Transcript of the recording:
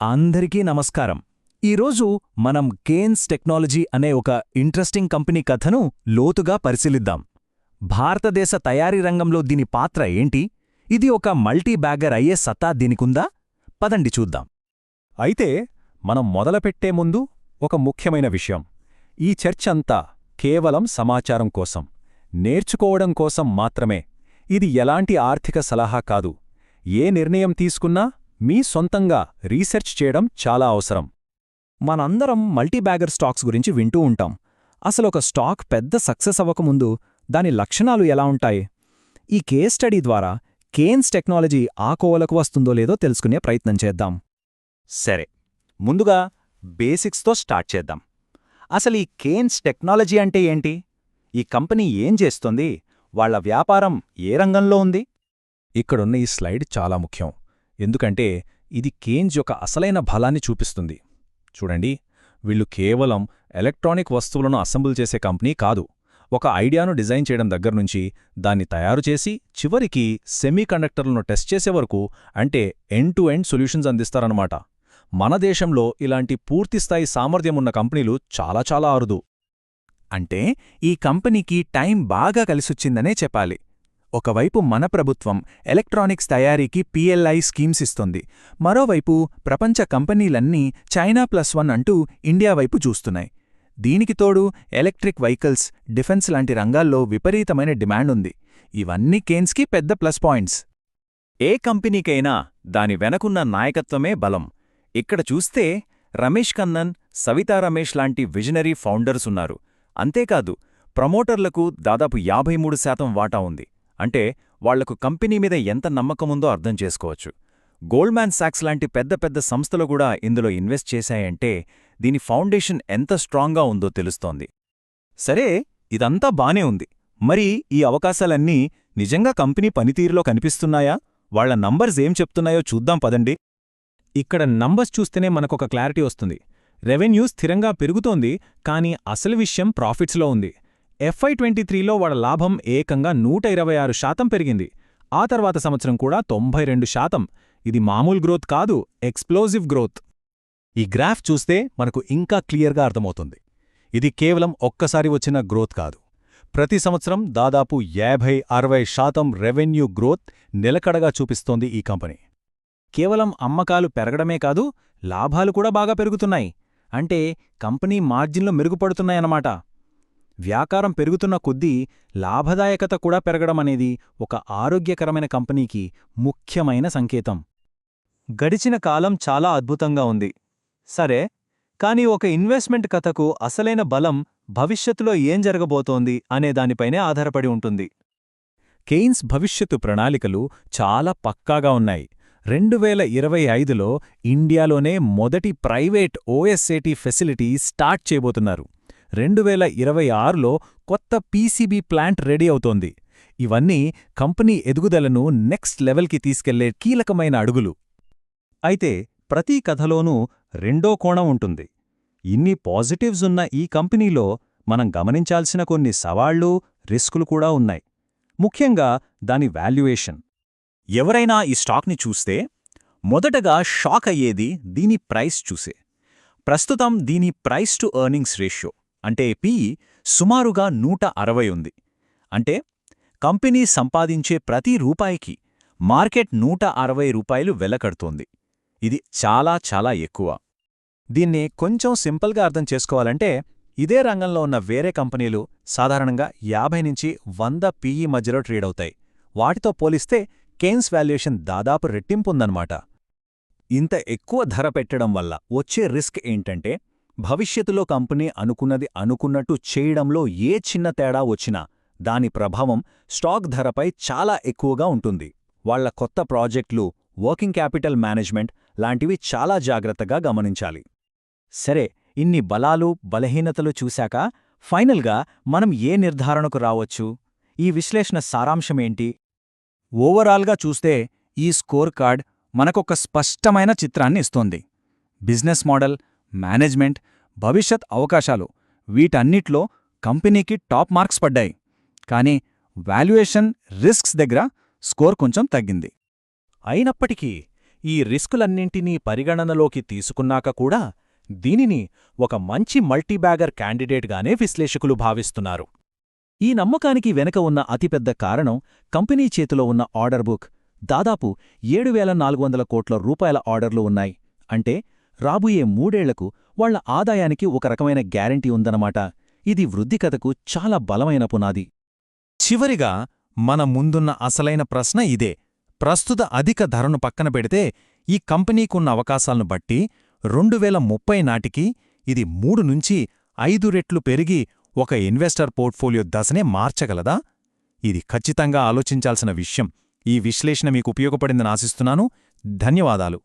అందరికీ నమస్కారం. ఈరోజు మనం కేన్స్ టెక్నాలజీ అనే ఒక ఇంట్రెస్టింగ్ కంపెనీ కథను లోతుగా పరిశీలిద్దాం. భారతదేశ తయారీ రంగంలో దీని పాత్ర ఏంటి? ఇది ఒక మల్టీబ్యాగర్ అయ్యే సత్తా దీనికుందా? పదండి చూద్దాం. అయితే మనం మొదలుపెట్టే ముందు ఒక ముఖ్యమైన విషయం. ఈ చర్చ అంతా కేవలం సమాచారం కోసం నేర్చుకోవడం కోసం మాత్రమే. ఇది ఎలాంటి ఆర్థిక సలహా కాదు. ఏ నిర్ణయం తీసుకున్నా మీ సొంతంగా రీసెర్చ్ చేయడం చాలా అవసరం. మనందరం మల్టీబ్యాగర్ స్టాక్స్ గురించి వింటూ ఉంటాం. అసలు ఒక స్టాక్ పెద్ద సక్సెస్ అవ్వకముందు దాని లక్షణాలు ఎలా ఉంటాయి? ఈ కేస్ స్టడీ ద్వారా కేన్స్ టెక్నాలజీ ఆ కోవలకు వస్తుందో లేదో తెలుసుకునే ప్రయత్నం చేద్దాం. సరే ముందుగా బేసిక్స్తో స్టార్ట్ చేద్దాం. అసలు ఈ కేన్స్ టెక్నాలజీ అంటే ఏంటి? ఈ కంపెనీ ఏం చేస్తుంది? వాళ్ళ వ్యాపారం ఏ రంగంలో ఉంది? ఇక్కడున్న ఈ స్లైడ్ చాలా ముఖ్యం. ఎందుకంటే ఇది కేంజ్ యొక్క అసలైన బలాన్ని చూపిస్తుంది. చూడండి వీళ్ళు కేవలం ఎలక్ట్రానిక్ వస్తువులను అసెంబుల్ చేసే కంపెనీ కాదు. ఒక ఐడియాను డిజైన్ చేయడం దగ్గర్నుంచి దాన్ని తయారు చేసి చివరికి సెమీకండక్టర్లను టెస్ట్ చేసే వరకు అంటే ఎండ్ టు ఎండ్ సొల్యూషన్స్ అందిస్తారనమాట మన దేశంలో ఇలాంటి పూర్తిస్థాయి సామర్థ్యమున్న కంపెనీలు చాలా చాలా అరుదు. అంటే ఈ కంపెనీకి టైం బాగా కలిసొచ్చిందనే చెప్పాలి. ఒకవైపు మన ప్రభుత్వం ఎలక్ట్రానిక్స్ తయారీకి పిఎల్ఐ స్కీమ్స్ ఇస్తుంది మరోవైపు ప్రపంచ కంపెనీలన్నీ చైనా ప్లస్ వన్ అంటూ ఇండియా వైపు చూస్తున్నాయి. దీనికి తోడు ఎలక్ట్రిక్ వెహికల్స్ డిఫెన్స్ లాంటి రంగాల్లో విపరీతమైన డిమాండ్ ఉంది. ఇవన్నీ కేన్స్కి పెద్ద ప్లస్ పాయింట్స్. ఏ కంపెనీకైనా దాని వెనకున్న నాయకత్వమే బలం. ఇక్కడ చూస్తే రమేష్ కన్నన్ సవితా రమేష్ లాంటి విజనరీ ఫౌండర్స్ ఉన్నారు. అంతేకాదు ప్రమోటర్లకు దాదాపు యాభై మూడు శాతం వాటా ఉంది. అంటే వాళ్ళకు కంపెనీ మీద ఎంత నమ్మకముందో అర్థం చేసుకోవచ్చు. గోల్డ్మ్యాన్ సాక్స్ లాంటి పెద్ద పెద్ద సంస్థలు కూడా ఇందులో ఇన్వెస్ట్ చేశాయంటే దీని ఫౌండేషన్ ఎంత స్ట్రాంగ్గా ఉందో తెలుస్తోంది. సరే ఇదంతా బానే ఉంది. మరి ఈ అవకాశాలన్నీ నిజంగా కంపెనీ పనితీరులో కనిపిస్తున్నాయా? వాళ్ళ నంబర్స్ ఏం చెప్తున్నాయో చూద్దాం పదండి. ఇక్కడ నంబర్స్ చూస్తేనే మనకొక క్లారిటీ వస్తుంది. రెవెన్యూ స్థిరంగా పెరుగుతోంది కానీ అసలు విషయం ప్రాఫిట్స్లో ఉంది. ఎఫ్ఐ ట్వంటీ త్రీలో వాళ్ళ లాభం ఏకంగా నూట ఇరవై ఆరు శాతం పెరిగింది. ఆ తర్వాత సంవత్సరం కూడా తొంభై రెండు శాతం. ఇది మామూలు గ్రోత్ కాదు ఎక్స్ప్లోజివ్ గ్రోత్. ఈ గ్రాఫ్ చూస్తే మనకు ఇంకా క్లియర్గా అర్థమవుతుంది. ఇది కేవలం ఒక్కసారి వచ్చిన గ్రోత్ కాదు. ప్రతి సంవత్సరం దాదాపు యాభై అరవై శాతం రెవెన్యూ గ్రోత్ నిలకడగా చూపిస్తోంది ఈ కంపెనీ. కేవలం అమ్మకాలు పెరగడమే కాదు లాభాలు కూడా బాగా పెరుగుతున్నాయి. అంటే కంపెనీ మార్జిన్లు మెరుగుపడుతున్నాయన్నమాట. వ్యాకారం పెరుగుతున్న కొద్దీ లాభదాయకత కూడా పెరగడమనేది ఒక ఆరోగ్యకరమైన కంపెనీకి ముఖ్యమైన సంకేతం. గడిచిన కాలం చాలా అద్భుతంగా ఉంది. సరే కానీ ఒక ఇన్వెస్ట్మెంట్ కథకు అసలైన బలం భవిష్యత్తులో ఏం జరగబోతోంది అనే దానిపైనే ఆధారపడి ఉంటుంది. కెయిన్స్ భవిష్యత్తు ప్రణాళికలు చాలా పక్కాగా ఉన్నాయి. రెండు వేల ఇరవై ఐదులో ఇండియాలోనే మొదటి ప్రైవేట్ ఓఎస్ఏటీ ఫెసిలిటీ స్టార్ట్ చేయబోతున్నారు. రెండు వేల ఇరవై ఆరులో కొత్త పీసీబీ ప్లాంట్ రెడీ అవుతోంది. ఇవన్నీ కంపెనీ ఎదుగుదలను నెక్స్ట్ లెవెల్కి తీసుకెళ్ళే కీలకమైన అడుగులు. అయితే ప్రతి కథలోనూ రెండో కోణం ఉంటుంది. ఇన్ని పాజిటివ్స్ ఉన్న ఈ కంపెనీలో మనం గమనించాల్సిన కొన్ని సవాళ్ళు రిస్కులు కూడా ఉన్నాయి. ముఖ్యంగా దాని వాల్యుయేషన్. ఎవరైనా ఈ స్టాక్ని చూస్తే మొదటగా షాక్ అయ్యేది దీని ప్రైస్ చూసే. ప్రస్తుతం దీని ప్రైస్ టు ఎర్నింగ్స్ రేషియో. అంటే పి సుమారుగా నూట అరవై ఉంది. అంటే కంపెనీ సంపాదించే ప్రతి రూపాయికి మార్కెట్ నూట అరవై రూపాయలు వెలకడుతోంది. ఇది చాలా చాలా ఎక్కువ. దీన్ని కొంచెం సింపుల్గా అర్థం చేసుకోవాలంటే ఇదే రంగంలో ఉన్న వేరే కంపెనీలు సాధారణంగా యాభై నుంచి వంద పీఈ మధ్యలో ట్రేడ్ అవుతాయి. వాటితో పోలిస్తే కేన్స్ వాల్యుయేషన్ దాదాపు రెట్టింపుందన్నమాట ఇంత ఎక్కువ ధర పెట్టడం వల్ల వచ్చే రిస్క్ ఏంటంటే భవిష్యత్తులో కంపెనీ అనుకున్నది అనుకున్నట్టు చేయడంలో ఏ చిన్న తేడా వచ్చినా దాని ప్రభావం స్టాక్ ధరపై చాలా ఎక్కువగా ఉంటుంది. వాళ్ళ కొత్త ప్రాజెక్టులు వర్కింగ్ క్యాపిటల్ మేనేజ్మెంట్ లాంటివి చాలా జాగ్రత్తగా గమనించాలి. సరే ఇన్ని బలాలు బలహీనతలు చూశాక ఫైనల్గా మనం ఏ నిర్ధారణకు రావచ్చు? ఈ విశ్లేషణ సారాంశమేంటి ఓవరాల్గా చూస్తే ఈ స్కోర్ కార్డ్ మనకొక స్పష్టమైన చిత్రాన్ని ఇస్తోంది. బిజినెస్ మోడల్ మేనేజ్మెంట్ భవిష్యత్ అవకాశాలు వీటన్నిట్లో కంపెనీకి టాప్ మార్క్స్ పడ్డాయి. కానీ వాల్యుయేషన్ రిస్క్స్ దగ్గర స్కోర్ కొంచెం తగ్గింది. అయినప్పటికీ ఈ రిస్కులన్నింటినీ పరిగణనలోకి తీసుకున్నాక కూడా దీనిని ఒక మంచి మల్టీబ్యాగర్ క్యాండిడేట్గానే విశ్లేషకులు భావిస్తున్నారు. ఈ నమ్మకానికి వెనక ఉన్న అతిపెద్ద కారణం కంపెనీ చేతిలో ఉన్న ఆర్డర్ బుక్ దాదాపు ఏడు వేల నాలుగు వందల కోట్ల రూపాయల ఆర్డర్లు ఉన్నాయి. అంటే రాబోయే మూడేళ్ళకు వాళ్ళ ఆదాయానికి ఒక రకమైన గ్యారంటీ ఉందన్నమాట. ఇది వృద్ధి కథకు చాలా బలమైన పునాది. చివరిగా మన ముందున్న అసలైన ప్రశ్న ఇదే. ప్రస్తుత అధిక ధరను పక్కన పెడితే ఈ కంపెనీకున్న అవకాశాలను బట్టి రెండు వేల ముప్పై నాటికి ఇది మూడు నుంచి ఐదు రెట్లు పెరిగి ఒక ఇన్వెస్టర్ పోర్ట్ఫోలియో దశనే మార్చగలదా? ఇది ఖచ్చితంగా ఆలోచించాల్సిన విషయం. ఈ విశ్లేషణ మీకు ఉపయోగపడిందని ఆశిస్తున్నాను. ధన్యవాదాలు.